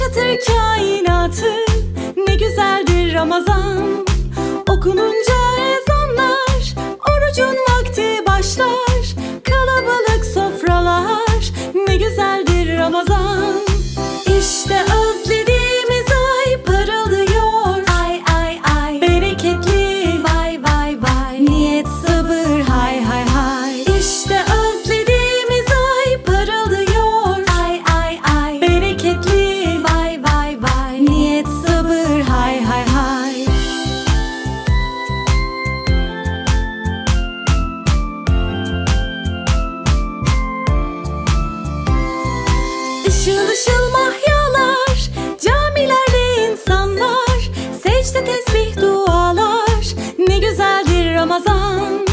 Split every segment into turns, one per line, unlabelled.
Yaşatır kainatı Ne güzeldir Ramazan. Okununca Işıl ışıl mahyalar Camilerde insanlar. Secde tesbih dualar Ne güzeldir Ramazan.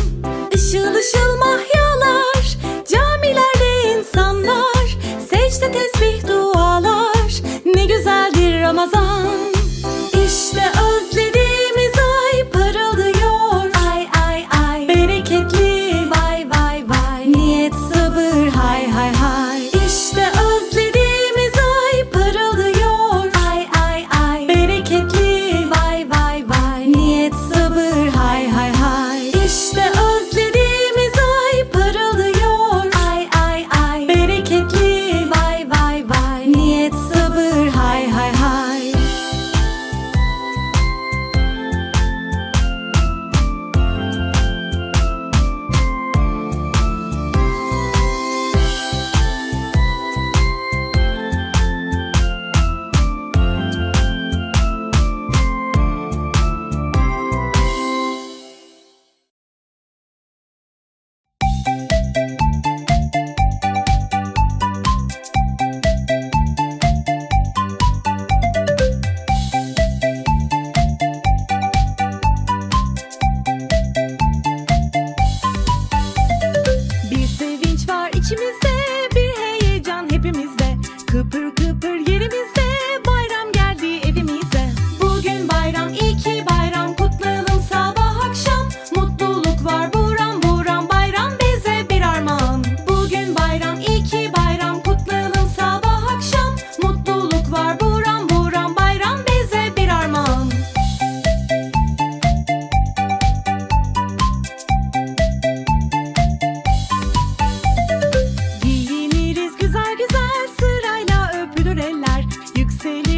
Işıl ışıl mahyalar Camilerde insanlar. Secde tesbih dualar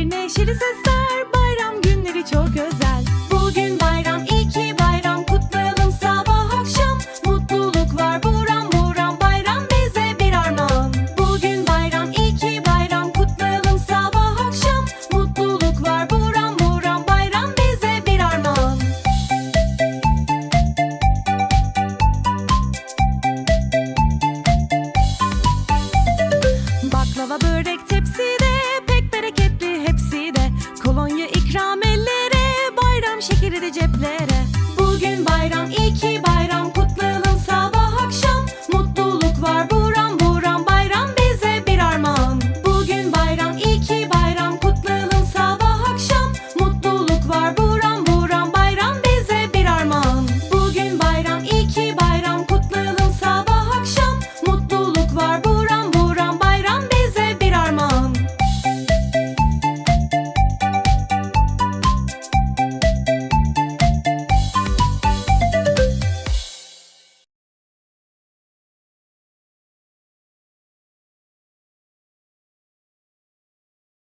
neşeli sesler.